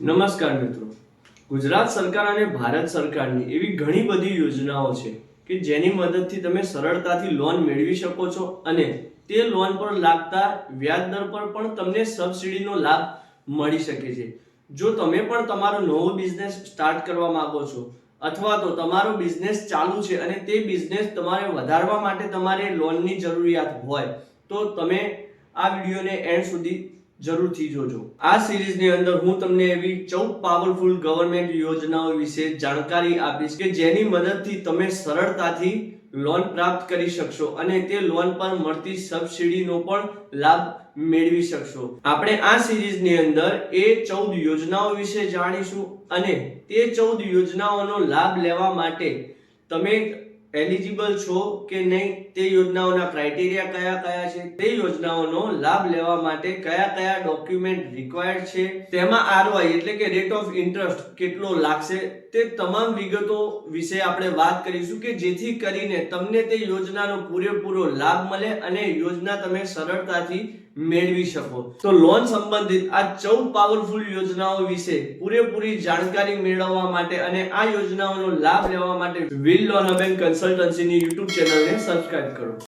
નમસ્કાર મિત્રો. ગુજરાત સરકાર અને ભારત સરકારની એવી ઘણી બધી યોજનાઓ છે કે જેની મદદથી તમે સરળતાથી લોન મેળવી શકો છો અને તે લોન પર લાગતા વ્યાજ દર પર પણ તમને સબસિડીનો લાભ મળી શકે છે. જો તમે પણ તમારો નવો બિઝનેસ સ્ટાર્ટ કરવા માંગો છો અથવા તો તમારો બિઝનેસ ચાલુ છે અને તે બિઝનેસ તમારે વધારવા માટે તમારે લોનની જરૂરિયાત હોય તો તમે આ વિડીયોને એન્ડ સુધી જરૂરથી જોજો. આ સિરીઝની અંદર હું તમને એવી ચૌદ પાવરફુલ ગવર્મેન્ટ યોજનાઓ વિશે જાણકારી આપીશ કે જેની મદદથી તમે સરળતાથી લોન પ્રાપ્ત કરી શકશો અને તે લોન પર મળતી સબસિડીનો પણ લાભ મેળવી શકશો. આપણે આ સિરીઝની અંદર એ ચૌદ યોજનાઓ વિશે જાણીશું અને તે ચૌદ યોજનાઓનો લાભ લેવા માટે તમે એલિજિબલ છો કે નહીં તે યોજનાઓના ક્રાઇટેરિયા કયા કયા છે? તે યોજનાઓનો લાભ લેવા માટે કયા કયા ડોક્યુમેન્ટ રિક્વાયર્ડ છે? તેમાં આરવાઈ એટલે કે રેટ ઓફ ઇન્ટરેસ્ટ કેટલો લાગશે? તે તમામ વિગતો વિશે આપણે વાત કરીશું કે જેથી કરીને તમને તે યોજનાનો પૂરેપૂરો લાભ મળે અને યોજના તમે સરળતાથી મેળવી શકો. તો લોન સંબંધિત આ ચૌદ પાવરફુલ યોજનાઓ વિશે પૂરેપૂરી જાણકારી મેળવવા માટે અને આ યોજનાઓનો લાભ લેવા માટે વિલ લોન કન્સલ્ટન્સીની યુટ્યુબ ચેનલને સબસ્ક્રાઇબ કરો.